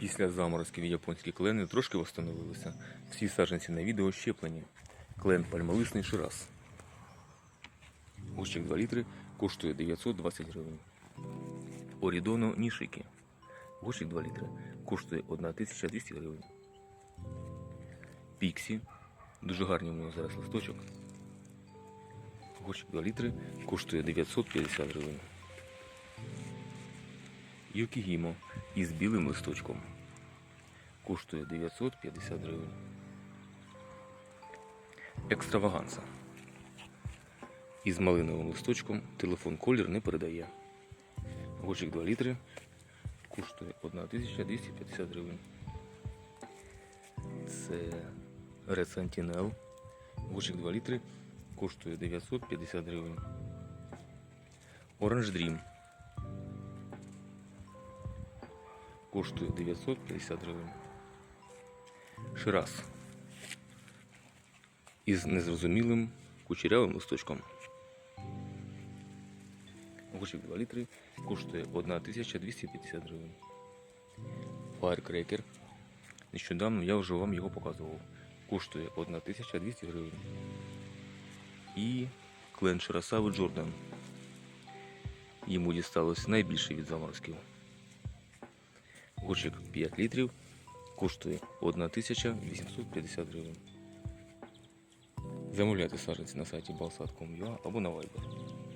Після заморозків японські клени трошки встановилися. Всі саджанці на відео щеплені. Клен пальмолисний шираз. Гущик 2 літри коштує 920 гривень. Орідоно нішики. Гущик 2 літри коштує 1200 гривень. Піксі. Дуже гарний у нього зараз листочок. Гущик 2 літри коштує 950 гривень. Юкігімо із білим листочком. Коштує 950 гривень. Екстраваганса. Із малиновим листочком телефон колір не передає. Гочик 2 літри коштує 1250 гривень. Це Red Sentinel. Гочик 2 літри коштує 950 гривень. Orange Dream коштує 950 гривень. Шираз із незрозумілим кучерявим листочком. Гучик 2 літри коштує 1250 гривень. Firecracker. Нещодавно я вже вам його показував. Коштує 1200 гривень. І клен Ширасави Джордан. Йому дісталось найбільше від заморозків. Гурчик 5 літрів коштує 1850 гривень. Замовляйте саджанці на сайті balsat.com.ua або на Viber.